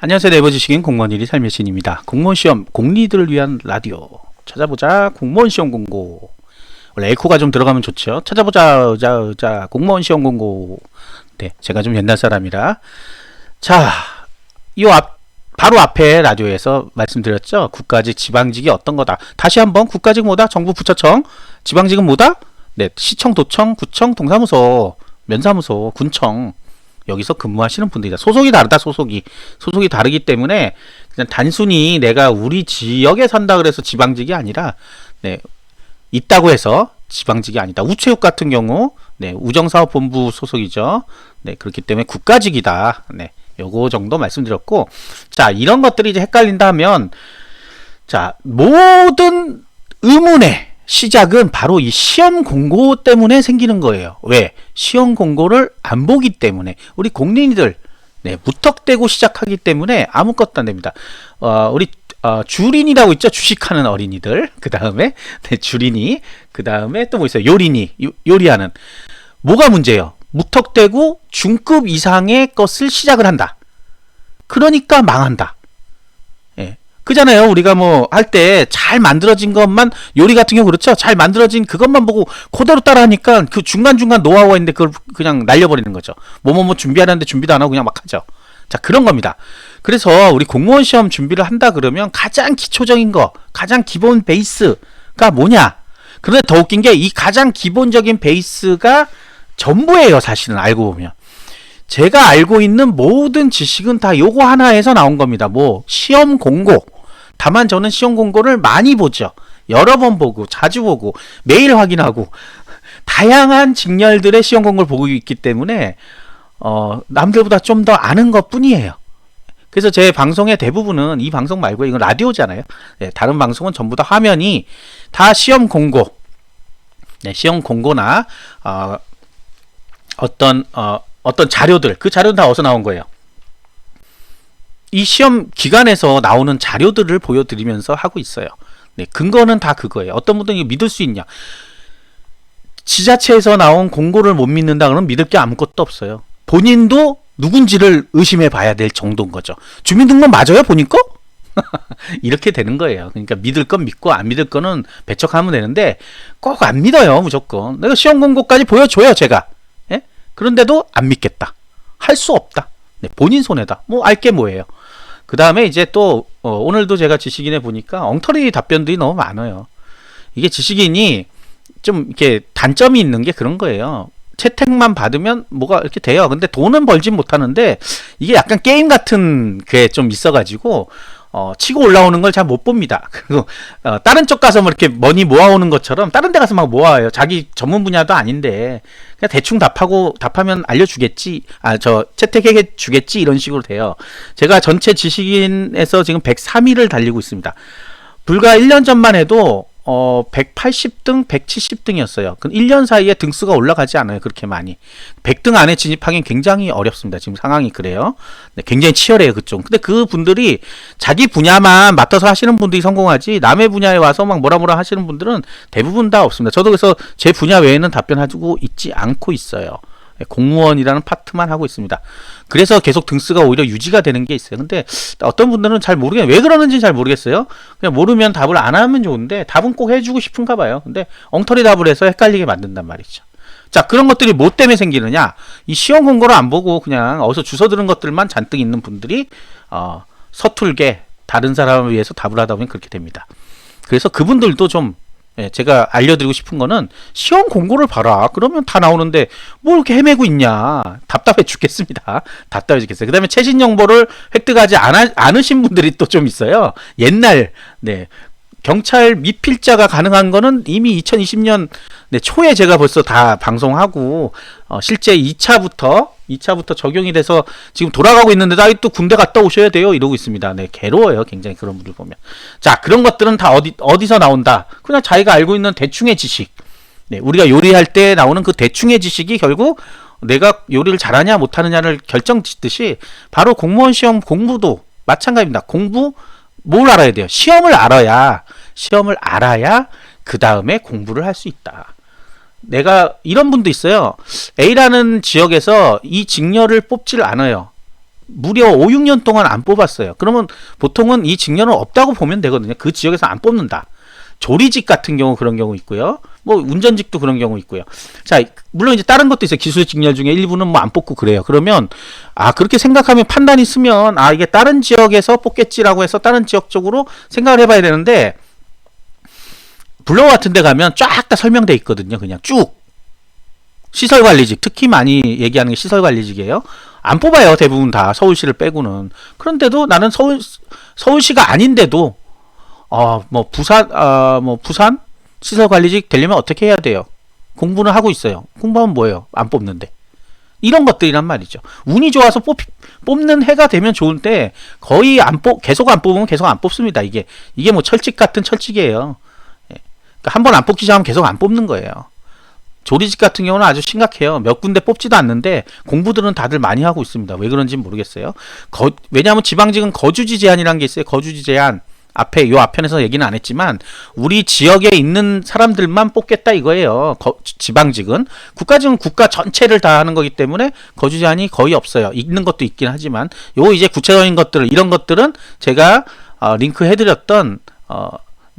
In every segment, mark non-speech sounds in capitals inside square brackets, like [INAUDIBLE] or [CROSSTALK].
안녕하세요. 네이버 지식인 공무원 일이 삶의 신입니다. 공무원 시험 공리들을 위한 라디오 찾아보자 공무원 시험 공고 원래 에코가 좀 들어가면 좋죠. 찾아보자 자, 자 공무원 시험 공고 네 제가 좀 옛날 사람이라 자이 앞 바로 앞에 라디오에서 말씀드렸죠. 국가직 지방직이 어떤 거다. 다시 한번 국가직 뭐다? 정부 부처청 지방직은 뭐다? 네 시청 도청 구청 동사무소 면사무소 군청 여기서 근무하시는 분들이다. 소속이 다르다. 소속이 소속이 다르기 때문에 그냥 단순히 내가 우리 지역에 산다 그래서 지방직이 아니라 네 있다고 해서 지방직이 아니다. 우체국 같은 경우 네 우정사업본부 소속이죠. 네 그렇기 때문에 국가직이다. 네 요거 정도 말씀드렸고 자 이런 것들이 이제 헷갈린다 하면 자 모든 의문의 시작은 바로 이 시험 공고 때문에 생기는 거예요. 왜? 시험 공고를 안 보기 때문에 우리 공린이들 네, 무턱대고 시작하기 때문에 아무것도 안 됩니다. 어, 우리 어, 주린이라고 있죠. 주식하는 어린이들. 그 다음에 네, 주린이. 그 다음에 또 뭐 있어요? 요린이. 요, 요리하는. 뭐가 문제예요? 무턱대고 중급 이상의 것을 시작을 한다. 그러니까 망한다. 예. 그잖아요. 우리가 뭐 할 때 잘 만들어진 것만 요리 같은 경우 그렇죠. 잘 만들어진 그것만 보고 그대로 따라하니까 그 중간중간 노하우가 있는데 그걸 그냥 날려버리는 거죠. 뭐뭐뭐 준비하는데 준비도 안 하고 그냥 막 하죠. 자, 그런 겁니다. 그래서 우리 공무원 시험 준비를 한다 그러면 가장 기초적인 거, 가장 기본 베이스가 뭐냐? 그런데 더 웃긴 게 이 가장 기본적인 베이스가 전부예요, 사실은 알고 보면. 제가 알고 있는 모든 지식은 다 요거 하나에서 나온 겁니다. 뭐 시험 공고. 다만 저는 시험 공고를 많이 보죠. 여러 번 보고 자주 보고 매일 확인하고 다양한 직렬들의 시험 공고를 보고 있기 때문에 어, 남들보다 좀 더 아는 것 뿐이에요. 그래서 제 방송의 대부분은 이 방송 말고 이건 라디오잖아요. 네, 다른 방송은 전부 다 화면이 다 시험 공고, 네, 시험 공고나 어, 어떤 어, 어떤 자료들 그 자료는 다 어디서 나온 거예요? 이 시험 기간에서 나오는 자료들을 보여드리면서 하고 있어요. 네, 근거는 다 그거예요. 어떤 분들은 이거 믿을 수 있냐? 지자체에서 나온 공고를 못 믿는다 그러면 믿을 게 아무것도 없어요. 본인도 누군지를 의심해 봐야 될 정도인 거죠. 주민등록 맞아요? 보니까? [LAUGHS] 이렇게 되는 거예요. 그러니까 믿을 건 믿고 안 믿을 거는 배척하면 되는데 꼭 안 믿어요, 무조건. 내가 시험 공고까지 보여줘요, 제가. 예? 그런데도 안 믿겠다. 할 수 없다. 네, 본인 손해다. 뭐 알게 뭐예요. 그 다음에 이제 또 어, 오늘도 제가 지식인에 보니까 엉터리 답변들이 너무 많아요. 이게 지식인이 좀 이렇게 단점이 있는 게 그런 거예요. 채택만 받으면 뭐가 이렇게 돼요. 근데 돈은 벌진 못하는데 이게 약간 게임 같은 게 좀 있어가지고 어, 치고 올라오는 걸 잘 못 봅니다. [LAUGHS] 그리고 어, 다른 쪽 가서 뭐 이렇게 머니 모아오는 것처럼 다른 데 가서 막 모아요. 자기 전문 분야도 아닌데 그냥 대충 답하고 답하면 알려주겠지. 아 저 채택해 주겠지 이런 식으로 돼요. 제가 전체 지식인에서 지금 103위를 달리고 있습니다. 불과 1년 전만 해도 어 180등, 170등이었어요. 그 1년 사이에 등수가 올라가지 않아요. 그렇게 많이. 100등 안에 진입하기는 굉장히 어렵습니다. 지금 상황이 그래요. 네, 굉장히 치열해요, 그쪽. 근데 그 분들이 자기 분야만 맡아서 하시는 분들이 성공하지 남의 분야에 와서 막 뭐라 뭐라 하시는 분들은 대부분 다 없습니다. 저도 그래서 제 분야 외에는 답변하고 있지 않고 있어요. 네, 공무원이라는 파트만 하고 있습니다. 그래서 계속 등수가 오히려 유지가 되는 게 있어요. 근데 어떤 분들은 잘 모르겠, 왜 그러는지 잘 모르겠어요. 그냥 모르면 답을 안 하면 좋은데 답은 꼭 해주고 싶은가 봐요. 근데 엉터리 답을 해서 헷갈리게 만든단 말이죠. 자, 그런 것들이 뭐 때문에 생기느냐? 이 시험 공고를 안 보고 그냥 어디서 주워 들은 것들만 잔뜩 있는 분들이, 어, 서툴게 다른 사람을 위해서 답을 하다 보면 그렇게 됩니다. 그래서 그분들도 좀 예, 제가 알려드리고 싶은 거는 시험 공고를 봐라. 그러면 다 나오는데 뭐 이렇게 헤매고 있냐. 답답해 죽겠습니다. [LAUGHS] 답답해 죽겠어요. 그 다음에 최신 정보를 획득하지 않아, 않으신 분들이 또 좀 있어요. 옛날, 네. 경찰 미필자가 가능한 거는 이미 2020년 네, 초에 제가 벌써 다 방송하고 어, 실제 2차부터 2차부터 적용이 돼서 지금 돌아가고 있는데도 아직도 군대 갔다 오셔야 돼요 이러고 있습니다. 네, 괴로워요. 굉장히 그런 분들 보면. 자, 그런 것들은 다 어디 어디서 나온다. 그냥 자기가 알고 있는 대충의 지식. 네, 우리가 요리할 때 나오는 그 대충의 지식이 결국 내가 요리를 잘하냐 못하느냐를 결정짓듯이 바로 공무원 시험 공부도 마찬가지입니다. 공부 뭘 알아야 돼요? 시험을 알아야 시험을 알아야 그 다음에 공부를 할 수 있다. 내가 이런 분도 있어요. A라는 지역에서 이 직렬을 뽑지를 않아요. 무려 5, 6년 동안 안 뽑았어요. 그러면 보통은 이 직렬은 없다고 보면 되거든요. 그 지역에서 안 뽑는다. 조리직 같은 경우 그런 경우 있고요. 뭐 운전직도 그런 경우 있고요. 자, 물론 이제 다른 것도 있어요. 기술 직렬 중에 일부는 뭐 안 뽑고 그래요. 그러면 아 그렇게 생각하면 판단이 쓰면 아 이게 다른 지역에서 뽑겠지라고 해서 다른 지역 쪽으로 생각을 해 봐야 되는데 블로그 같은 데 가면 쫙 다 설명돼 있거든요. 그냥 쭉 시설 관리직 특히 많이 얘기하는 게 시설 관리직이에요. 안 뽑아요. 대부분 다 서울시를 빼고는. 그런데도 나는 서울 서울시가 아닌데도 어뭐 부산 어뭐 부산 시설 관리직 되려면 어떻게 해야 돼요? 공부는 하고 있어요. 공부하면 뭐예요? 안 뽑는데. 이런 것들이란 말이죠. 운이 좋아서 뽑, 뽑는 해가 되면 좋은데 거의 안 뽑, 계속 안 뽑으면 계속 안 뽑습니다. 이게 이게 뭐 철칙 같은 철칙이에요. 예. 그러니까 한번 안 뽑기 시작하면 계속 안 뽑는 거예요. 조리직 같은 경우는 아주 심각해요. 몇 군데 뽑지도 않는데 공부들은 다들 많이 하고 있습니다. 왜 그런지 모르겠어요. 거, 왜냐하면 지방직은 거주지 제한이라는 게 있어요. 거주지 제한. 앞에 요 앞편에서 얘기는 안 했지만 우리 지역에 있는 사람들만 뽑겠다 이거예요. 거, 지방직은 국가직은 국가 전체를 다 하는 거기 때문에 거주 제한이 거의 없어요. 있는 것도 있긴 하지만 요 이제 구체적인 것들 이런 것들은 제가 어, 링크 해드렸던 어,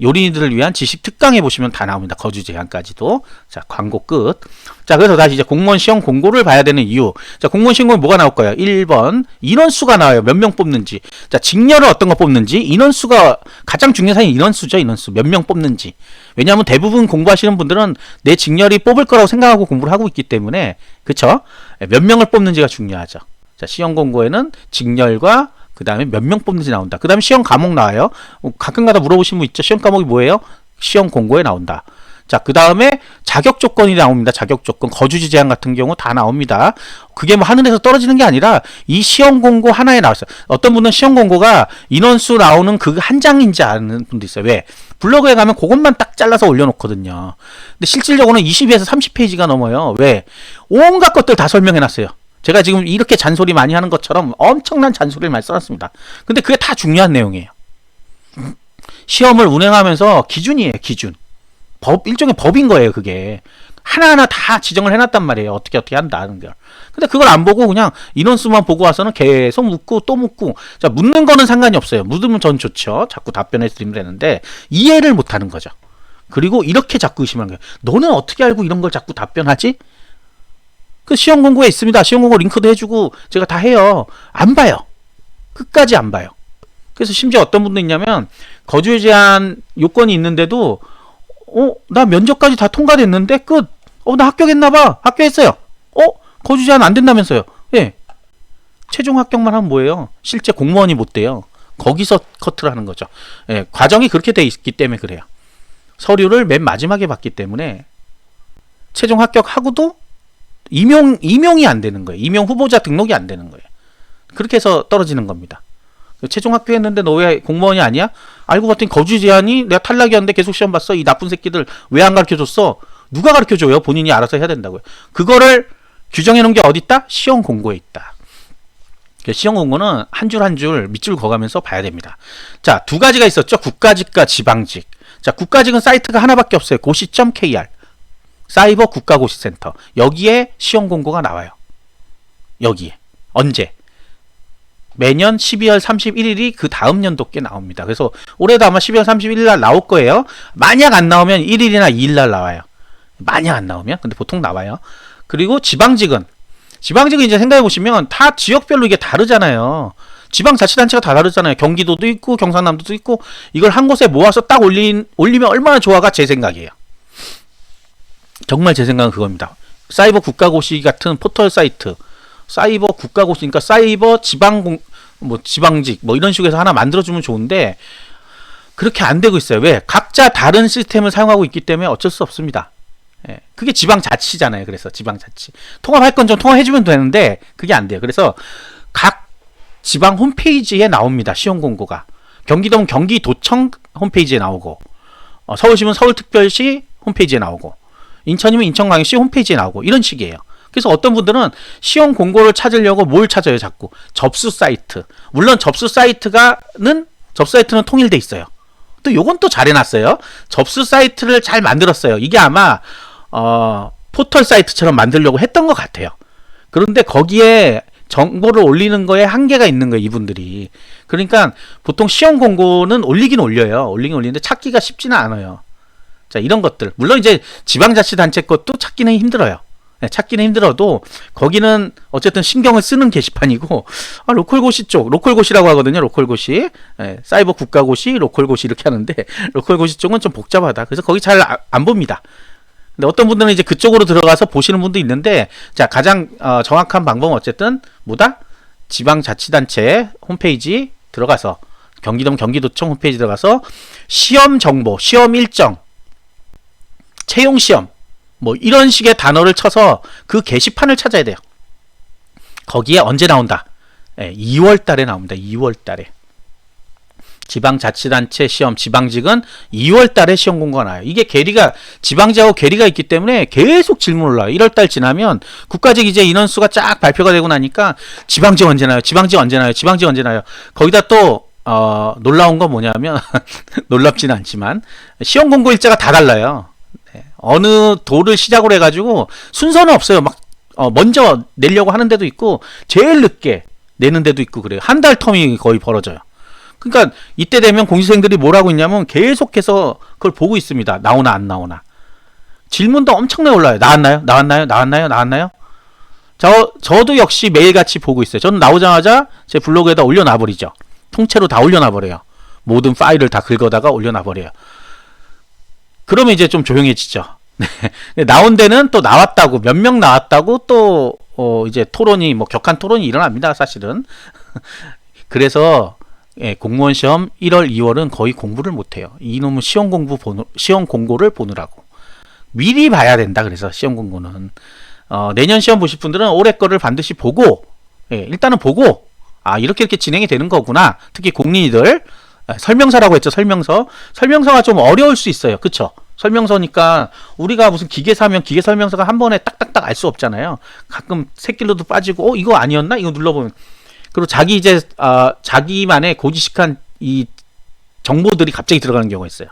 요린이들을 위한 지식 특강에 보시면 다 나옵니다. 거주 제한까지도. 자, 광고 끝. 자, 그래서 다시 이제 공무원 시험 공고를 봐야 되는 이유. 자, 공무원 시험 공고 뭐가 나올 거예요? 1번. 인원수가 나와요. 몇 명 뽑는지. 자, 직렬을 어떤 거 뽑는지. 인원수가 가장 중요한 사항이 인원수죠. 인원수. 몇 명 뽑는지. 왜냐하면 대부분 공부하시는 분들은 내 직렬이 뽑을 거라고 생각하고 공부를 하고 있기 때문에 그쵸? 몇 명을 뽑는지가 중요하죠. 자, 시험 공고에는 직렬과 그 다음에 몇 명 뽑는지 나온다. 그 다음에 시험 과목 나와요. 어, 가끔가다 물어보시는 분 있죠. 시험 과목이 뭐예요? 시험 공고에 나온다. 자, 그 다음에 자격 조건이 나옵니다. 자격 조건. 거주지 제한 같은 경우 다 나옵니다. 그게 뭐 하늘에서 떨어지는 게 아니라 이 시험 공고 하나에 나왔어요. 어떤 분은 시험 공고가 인원수 나오는 그 한 장인지 아는 분도 있어요. 왜? 블로그에 가면 그것만 딱 잘라서 올려놓거든요. 근데 실질적으로는 20에서 30페이지가 넘어요. 왜? 온갖 것들 다 설명해 놨어요. 제가 지금 이렇게 잔소리 많이 하는 것처럼 엄청난 잔소리를 많이 써놨습니다. 근데 그게 다 중요한 내용이에요. 시험을 운행하면서 기준이에요, 기준. 법, 일종의 법인 거예요, 그게. 하나하나 다 지정을 해놨단 말이에요. 어떻게 어떻게 한다는 걸. 근데 그걸 안 보고 그냥 인원수만 보고 와서는 계속 묻고 또 묻고. 자, 묻는 거는 상관이 없어요. 묻으면 전 좋죠. 자꾸 답변해 드리면 되는데 이해를 못 하는 거죠. 그리고 이렇게 자꾸 의심하는 거예요. 너는 어떻게 알고 이런 걸 자꾸 답변하지? 그 시험 공고에 있습니다. 시험 공고 링크도 해주고 제가 다 해요. 안 봐요. 끝까지 안 봐요. 그래서 심지어 어떤 분도 있냐면 거주 제한 요건이 있는데도 어, 나 면접까지 다 통과됐는데 끝. 어, 나 합격했나 봐. 합격했어요. 어, 거주 제한 안 된다면서요. 예. 최종 합격만 하면 뭐예요? 실제 공무원이 못 돼요. 거기서 커트를 하는 거죠. 예, 과정이 그렇게 돼 있기 때문에 그래요. 서류를 맨 마지막에 받기 때문에 최종 합격하고도 임용 임용이 안 되는 거예요. 임용 후보자 등록이 안 되는 거예요. 그렇게 해서 떨어지는 겁니다. 최종 합격했는데 너 왜 공무원이 아니야? 알고 봤더니 거주 제한이 내가 탈락이었는데 계속 시험 봤어. 이 나쁜 새끼들 왜 안 가르쳐 줬어? 누가 가르쳐 줘요? 본인이 알아서 해야 된다고요. 그거를 규정해 놓은 게 어디 있다? 시험 공고에 있다. 시험 공고는 한 줄 한 줄 밑줄 그어가면서 봐야 됩니다. 자, 두 가지가 있었죠. 국가직과 지방직. 자, 국가직은 사이트가 하나밖에 없어요. 고시.kr. 사이버 국가고시센터. 여기에 시험 공고가 나와요. 여기에. 언제? 매년 12월 31일이 그 다음 연도께 나옵니다. 그래서 올해도 아마 12월 31일 날 나올 거예요. 만약 안 나오면 1일이나 2일 날 나와요. 만약 안 나오면 근데 보통 나와요. 그리고 지방직은 지방직은 이제 생각해 보시면 다 지역별로 이게 다르잖아요. 지방자치단체가 다 다르잖아요. 경기도도 있고 경상남도도 있고 이걸 한 곳에 모아서 딱 올린 올리면 얼마나 좋아가 제 생각이에요. 정말 제 생각은 그겁니다. 사이버 국가고시 같은 포털 사이트, 사이버 국가고시니까 사이버 지방공 뭐 지방직 뭐 이런 식으로 해서 하나 만들어주면 좋은데 그렇게 안 되고 있어요. 왜? 각자 다른 시스템을 사용하고 있기 때문에 어쩔 수 없습니다. 예, 그게 지방자치잖아요. 그래서 지방자치 통합할 건 좀 통합해주면 되는데 그게 안 돼요. 그래서 각 지방 홈페이지에 나옵니다. 시험 공고가 경기도는 경기도청 홈페이지에 나오고 어, 서울시면 서울특별시 홈페이지에 나오고 인천이면 인천광역시 홈페이지에 나오고 이런 식이에요. 그래서 어떤 분들은 시험 공고를 찾으려고 뭘 찾아요, 자꾸 접수 사이트. 물론 접수 사이트가는 접수 사이트는 통일돼 있어요. 또 요건 또 잘 해놨어요. 접수 사이트를 잘 만들었어요. 이게 아마 어, 포털 사이트처럼 만들려고 했던 것 같아요. 그런데 거기에 정보를 올리는 거에 한계가 있는 거예요, 이분들이. 그러니까 보통 시험 공고는 올리긴 올려요. 올리긴 올리는데 찾기가 쉽지는 않아요. 자, 이런 것들. 물론 이제 지방자치단체 것도 찾기는 힘들어요. 네, 찾기는 힘들어도 거기는 어쨌든 신경을 쓰는 게시판이고 아, 로컬고시 쪽 로컬고시라고 하거든요 로컬고시 네, 사이버 국가고시 로컬고시 이렇게 하는데 [LAUGHS] 로컬고시 쪽은 좀 복잡하다 그래서 거기 잘 안 봅니다 근데 어떤 분들은 이제 그쪽으로 들어가서 보시는 분도 있는데 자 가장 어, 정확한 방법은 어쨌든 뭐다 지방자치단체 홈페이지 들어가서 경기도 경기도청 홈페이지 들어가서 시험 정보 시험 일정 채용 시험 뭐 이런 식의 단어를 쳐서 그 게시판을 찾아야 돼요. 거기에 언제 나온다? 예, 2월 달에 나옵니다. 2월 달에. 지방자치단체 시험 지방직은 2월 달에 시험 공고가 나요. 이게 괴리가 지방직하고 괴리가 있기 때문에 계속 질문 올라요. 1월 달 지나면 국가직 이제 인원수가 쫙 발표가 되고 나니까 지방직 언제 나요? 지방직 언제 나요? 지방직 언제 나요? 거기다 또 어, 놀라운 건 뭐냐면 [LAUGHS] 놀랍지는 않지만 시험 공고 일자가 다 달라요. 네. 어느 도를 시작으로 해가지고 순서는 없어요. 막 어, 먼저 내려고 하는 데도 있고 제일 늦게 내는 데도 있고 그래요. 한 달 텀이 거의 벌어져요. 그러니까 이때 되면 공시생들이 뭘 하고 있냐면 계속해서 그걸 보고 있습니다. 나오나 안 나오나. 질문도 엄청나게 올라요. 나왔나요? 나왔나요? 나왔나요? 나왔나요? 저 저도 역시 매일같이 보고 있어요. 저는 나오자마자 제 블로그에다 올려놔 버리죠. 통째로 다 올려놔 버려요. 모든 파일을 다 긁어다가 올려놔 버려요. 그러면 이제 좀 조용해지죠. [LAUGHS] 네. 나온 데는 또 나왔다고 몇 명 나왔다고 또 어, 이제 토론이 뭐 격한 토론이 일어납니다. 사실은. [LAUGHS] 그래서 예, 공무원 시험 1월, 2월은 거의 공부를 못 해요. 이놈은 시험 공부 보느, 시험 공고를 보느라고. 미리 봐야 된다. 그래서 시험 공고는 어, 내년 시험 보실 분들은 올해 거를 반드시 보고 예, 일단은 보고 아 이렇게 이렇게 진행이 되는 거구나. 특히 공린이들 아, 설명서라고 했죠. 설명서. 설명서가 좀 어려울 수 있어요. 그쵸? 설명서니까 우리가 무슨 기계사 하면 기계 설명서가 한 번에 딱딱딱 알 수 없잖아요. 가끔 새끼로도 빠지고 어 이거 아니었나? 이거 눌러보면 그리고 자기 이제 아 자기만의 고지식한 이 정보들이 갑자기 들어가는 경우가 있어요.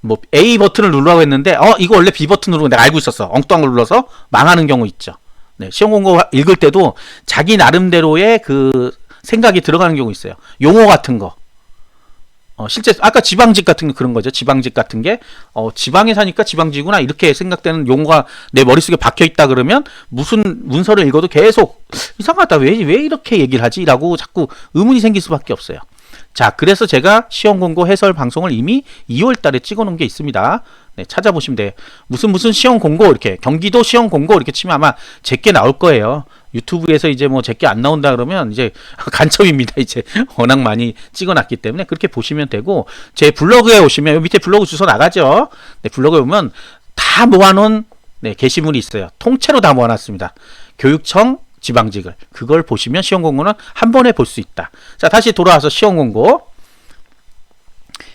뭐 A 버튼을 누르라고 했는데 어 이거 원래 B 버튼 누르고 내가 알고 있었어. 엉뚱한 걸 눌러서 망하는 경우 있죠. 네, 시험 공고 읽을 때도 자기 나름대로의 그 생각이 들어가는 경우 있어요. 용어 같은 거. 어, 실제 아까 지방직 같은 게 그런 거죠. 지방직 같은 게 어, 지방에 사니까 지방지구나 이렇게 생각되는 용어가 내 머릿속에 박혀 있다 그러면 무슨 문서를 읽어도 계속 이상하다. 왜 왜 이렇게 얘기를 하지라고 자꾸 의문이 생길 수밖에 없어요. 자, 그래서 제가 시험 공고 해설 방송을 이미 2월 달에 찍어 놓은 게 있습니다. 네, 찾아보시면 돼요. 무슨 무슨 시험 공고 이렇게 경기도 시험 공고 이렇게 치면 아마 제게 나올 거예요. 유튜브에서 이제 뭐 제게 안 나온다 그러면 이제 [LAUGHS] 간첩입니다. 이제 [LAUGHS] 워낙 많이 찍어놨기 때문에 그렇게 보시면 되고 제 블로그에 오시면 밑에 블로그 주소 나가죠. 네, 블로그에 보면 다 모아놓은 네, 게시물이 있어요. 통째로 다 모아놨습니다. 교육청 지방직을 그걸 보시면 시험 공고는 한 번에 볼 수 있다. 자 다시 돌아와서 시험 공고.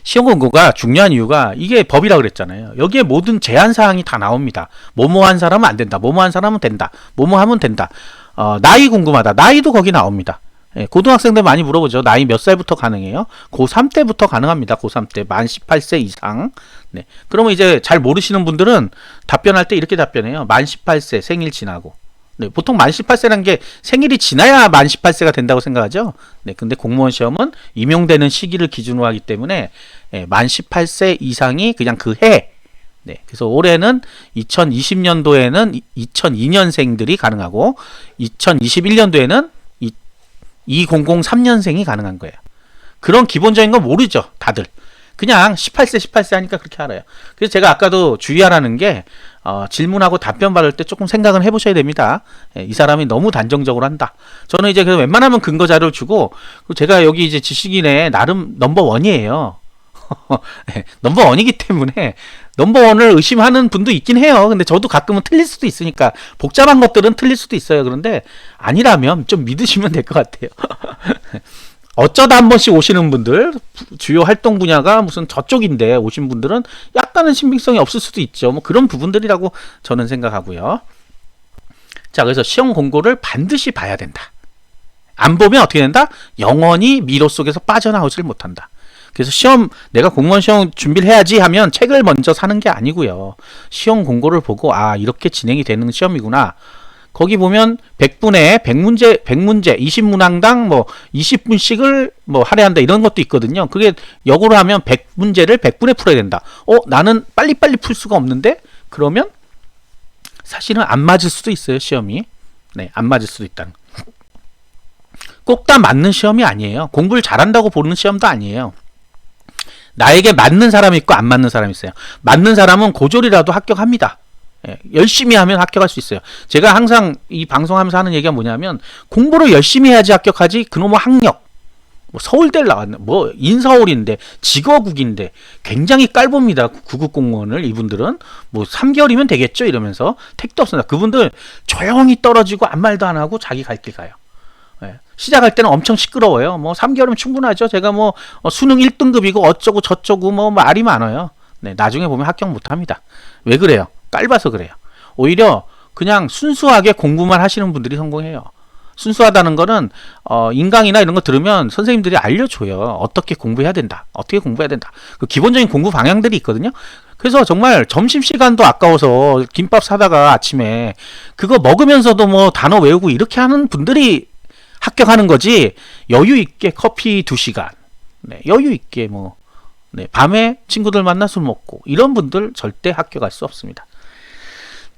시험 공고가 중요한 이유가 이게 법이라 그랬잖아요. 여기에 모든 제한 사항이 다 나옵니다. 뭐뭐 한 사람은 안 된다. 뭐뭐 한 사람은 된다. 뭐뭐 하면 된다. 어, 나이 궁금하다. 나이도 거기 나옵니다. 예, 고등학생들 많이 물어보죠. 나이 몇 살부터 가능해요? 고3 때부터 가능합니다. 고3 때. 만 18세 이상. 네. 그러면 이제 잘 모르시는 분들은 답변할 때 이렇게 답변해요. 만 18세 생일 지나고. 네, 보통 만 18세라는 게 생일이 지나야 만 18세가 된다고 생각하죠. 네, 근데 공무원 시험은 임용되는 시기를 기준으로 하기 때문에 예, 만 18세 이상이 그냥 그 해. 네, 그래서 올해는 2020년도에는 2002년생들이 가능하고 2021년도에는 2003년생이 가능한 거예요. 그런 기본적인 건 모르죠, 다들. 그냥 18세, 18세 하니까 그렇게 알아요. 그래서 제가 아까도 주의하라는 게 어, 질문하고 답변 받을 때 조금 생각은 해보셔야 됩니다. 예, 이 사람이 너무 단정적으로 한다. 저는 이제 그래서 웬만하면 근거 자료를 주고 제가 여기 이제 지식인의 나름 넘버 원이에요. 네, [LAUGHS] 넘버 원이기 때문에 넘버 원을 의심하는 분도 있긴 해요. 근데 저도 가끔은 틀릴 수도 있으니까 복잡한 것들은 틀릴 수도 있어요. 그런데 아니라면 좀 믿으시면 될 것 같아요. [LAUGHS] 어쩌다 한 번씩 오시는 분들 주요 활동 분야가 무슨 저쪽인데 오신 분들은 약간은 신빙성이 없을 수도 있죠. 뭐 그런 부분들이라고 저는 생각하고요. 자, 그래서 시험 공고를 반드시 봐야 된다. 안 보면 어떻게 된다? 영원히 미로 속에서 빠져나오질 못한다. 그래서 시험 내가 공무원 시험 준비를 해야지 하면 책을 먼저 사는 게 아니고요. 시험 공고를 보고 아 이렇게 진행이 되는 시험이구나. 거기 보면 100분에 100문제 100문제 20문항당 뭐 20분씩을 뭐 할애한다 이런 것도 있거든요. 그게 역으로 하면 100문제를 100분에 풀어야 된다. 어, 나는 빨리빨리 풀 수가 없는데 그러면 사실은 안 맞을 수도 있어요, 시험이. 네, 안 맞을 수도 있다. 꼭다 맞는 시험이 아니에요. 공부를 잘한다고 보는 시험도 아니에요. 나에게 맞는 사람이 있고 안 맞는 사람이 있어요. 맞는 사람은 고졸이라도 합격합니다. 예, 열심히 하면 합격할 수 있어요. 제가 항상 이 방송하면서 하는 얘기가 뭐냐면 공부를 열심히 해야지 합격하지 그놈의 학력 뭐 서울대를 나왔네 뭐 인서울인데 직어국인데 굉장히 깔봅니다 구급 공무원을 이분들은 뭐 3개월이면 되겠죠 이러면서 택도 없습니다 그분들 조용히 떨어지고 아무 말도 안 하고 자기 갈 길 가요 예. 시작할 때는 엄청 시끄러워요 뭐 3개월이면 충분하죠 제가 뭐 어, 수능 1등급이고 어쩌고 저쩌고 뭐 말이 많아요 네 나중에 보면 합격 못 합니다 왜 그래요 깔봐서 그래요 오히려 그냥 순수하게 공부만 하시는 분들이 성공해요 순수하다는 거는 어, 인강이나 이런 거 들으면 선생님들이 알려줘요. 어떻게 공부해야 된다. 어떻게 공부해야 된다. 그 기본적인 공부 방향들이 있거든요. 그래서 정말 점심 시간도 아까워서 김밥 사다가 아침에 그거 먹으면서도 뭐 단어 외우고 이렇게 하는 분들이 합격하는 거지. 여유 있게 커피 두 시간. 네, 여유 있게 뭐 네, 밤에 친구들 만나 술 먹고 이런 분들 절대 합격할 수 없습니다.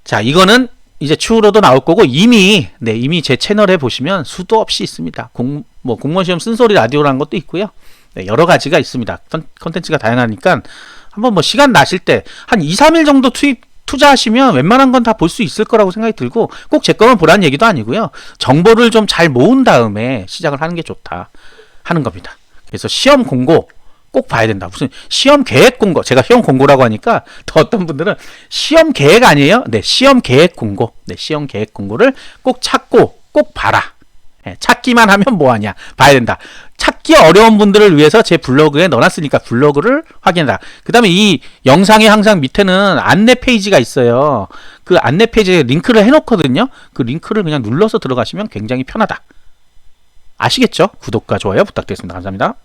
자, 이거는 이제 추후로도 나올 거고 이미 네 이미 제 채널에 보시면 수도 없이 있습니다. 공 뭐 공무원 시험 쓴소리 라디오라는 것도 있고요. 네, 여러 가지가 있습니다. 컨- 컨텐츠가 다양하니까 한번 뭐 시간 나실 때 한 2, 3일 정도 투입 투자하시면 웬만한 건 다 볼 수 있을 거라고 생각이 들고 꼭 제 거만 보라는 얘기도 아니고요. 정보를 좀 잘 모은 다음에 시작을 하는 게 좋다 하는 겁니다. 그래서 시험 공고 꼭 봐야 된다. 무슨 시험 계획 공고. 제가 시험 공고라고 하니까 더 어떤 분들은 시험 계획 아니에요? 네, 시험 계획 공고. 네, 시험 계획 공고를 꼭 찾고 꼭 봐라. 예, 찾기만 하면 뭐하냐? 봐야 된다. 찾기 어려운 분들을 위해서 제 블로그에 넣어놨으니까 블로그를 확인해라. 그 다음에 이 영상의 항상 밑에는 안내 페이지가 있어요. 그 안내 페이지에 링크를 해놓거든요. 그 링크를 그냥 눌러서 들어가시면 굉장히 편하다. 아시겠죠? 구독과 좋아요 부탁드리겠습니다. 감사합니다.